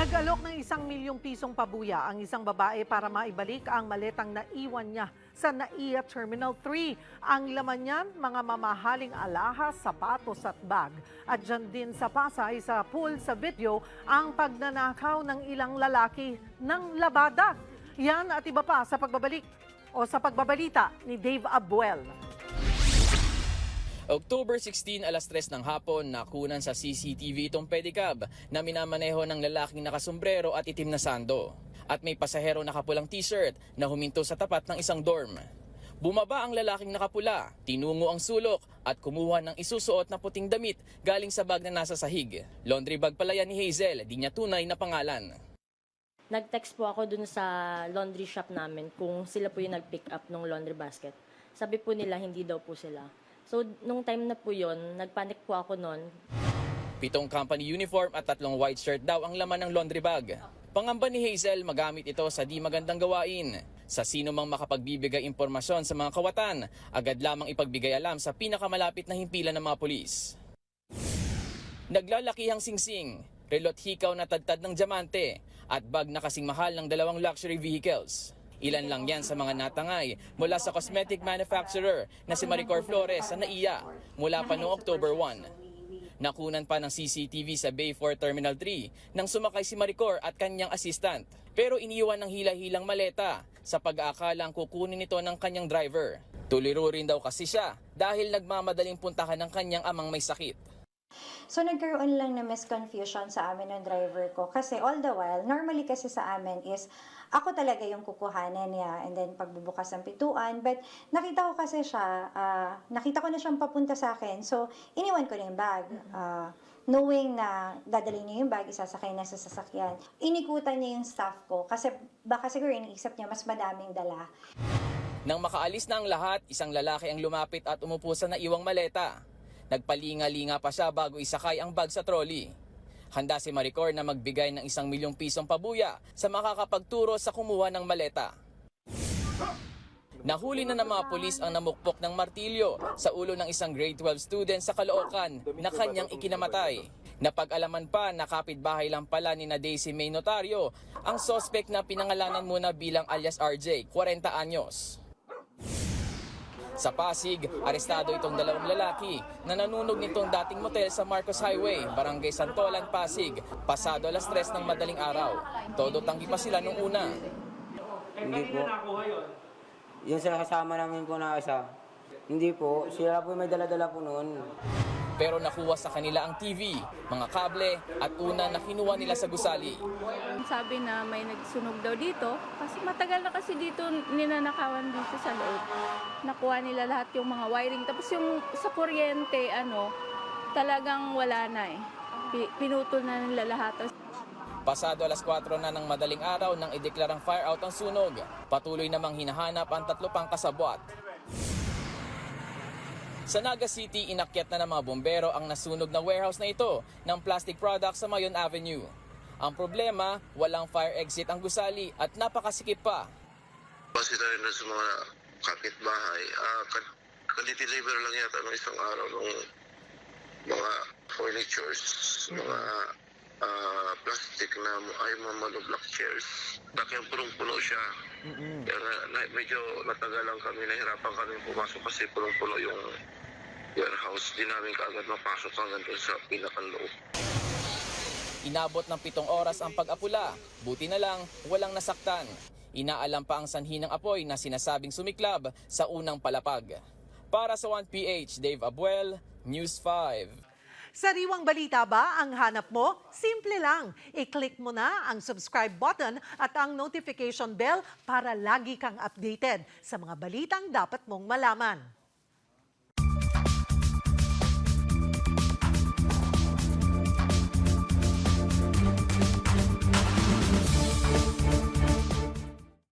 Nag-alok ng isang milyong pisong pabuya ang isang babae para maibalik ang maletang naiwan niya sa NAIA Terminal 3. Ang laman niyan, mga mamahaling alahas, sapatos at bag. At dyan din sa Pasay, sa pool sa video, ang pagnanakaw ng ilang lalaki ng labada. Yan at iba pa sa pagbabalik o sa pagbabalita ni Dave Abuel. October 16 alas 3 ng hapon nakunan sa CCTV itong pedicab na minamaneho ng lalaking nakasombrero at itim na sando. At may pasahero nakapulang t-shirt na huminto sa tapat ng isang dorm. Bumaba ang lalaking nakapula, tinungo ang sulok at kumuha ng isusuot na puting damit galing sa bag na nasa sahig. Laundry bag pala yan ni Hazel, di niya tunay na pangalan. Nag-text po ako dun sa laundry shop namin kung sila po yung nag-pick up ng laundry basket. Sabi po nila hindi daw po sila. So, nung time na po yon nagpanic po ako noon. Pitong company uniform at tatlong white shirt daw ang laman ng laundry bag. Pangamba ni Hazel magamit ito sa di magandang gawain. Sa sino mang makapagbibigay impormasyon sa mga kawatan, agad lamang ipagbigay alam sa pinakamalapit na himpilan ng mga pulis. Naglalakihang singsing, relot hikaw na tadtad ng diamante, at bag na kasing mahal ng dalawang luxury vehicles. Ilan lang yan sa mga natangay mula sa cosmetic manufacturer na si Maricor Flores sa NAIA mula pa noong October 1. Nakunan pa ng CCTV sa Bayfort Terminal 3 nang sumakay si Maricor at kanyang assistant. Pero iniwan ng hila-hilang maleta sa pag-aakalang kukunin ito ng kanyang driver. Tuliro rin daw kasi siya dahil nagmamadaling puntahan ng kanyang amang may sakit. So nagkaroon lang na misconfusion sa amin ng driver ko kasi all the while, normally kasi sa amin is ako talaga yung kukuhanan niya and then pagbubukas ng pituan. But nakita ko kasi siya, ah, nakita ko na siyang papunta sa akin. So iniwan ko na yung bag. Ah, knowing na dadalhin niya yung bag, isasakay na sa sasakyan. Inikutan niya yung staff ko kasi baka siguro iniisip niya mas madaming dala. Nang makaalis na ang lahat, isang lalaki ang lumapit at umupo sa naiwang maleta. Nagpalinga-linga pa siya bago isakay ang bag sa trolley. Handa si Maricor na magbigay ng isang milyong pisong pabuya sa makakapagturo sa kumuha ng maleta. Nahuli na ng mga pulis ang namukpok ng martilyo sa ulo ng isang grade 12 student sa Caloocan na kanyang ikinamatay. Napag-alaman pa na kapitbahay lang pala ni na Daisy May Notario ang sospek na pinangalanan muna bilang alias RJ, 40 anyos. Sa Pasig, arestado itong dalawang lalaki na nanunog nitong dating motel sa Marcos Highway, Barangay Santolan, Pasig, pasado alas 3 ng madaling araw. Todo tanggi pa sila nung una. Hindi po. Yung sa kasama namin po na isa. Hindi po. Sila po may dala-dala po noon. Pero nakuha sa kanila ang TV, mga kable at una na kinuha nila sa gusali. Sabi na may nagsunog daw dito kasi matagal na kasi dito ninanakawan dito sa loob. Nakuha nila lahat yung mga wiring. Tapos yung sa kuryente, ano, talagang wala na eh. Pi- Pinutol na nila lahat. Pasado alas 4 na ng madaling araw nang ideklarang fire out ang sunog. Patuloy namang hinahanap ang tatlo pang kasabwat. Sa Naga City, inakyat na ng mga bombero ang nasunog na warehouse na ito ng plastic products sa Mayon Avenue. Ang problema, walang fire exit ang gusali at napakasikip pa. Base na rin sa mga kapitbahay, uh, kadideliver lang yata ng isang araw ng mga furnitures, mga ah, plastic na ay mga monoblock chairs. Kaya punong-puno siya. Kaya nga, na, medyo natagal lang kami, nahirapan kami pumasok kasi punong-puno yung warehouse. Di namin kaagad mapasok hanggang doon sa pinakanloob. Inabot ng pitong oras ang pag-apula. Buti na lang, walang nasaktan. Inaalam pa ang sanhi ng apoy na sinasabing sumiklab sa unang palapag. Para sa 1PH, Dave Abuel, News 5. Sariwang balita ba ang hanap mo? Simple lang. I-click mo na ang subscribe button at ang notification bell para lagi kang updated sa mga balitang dapat mong malaman.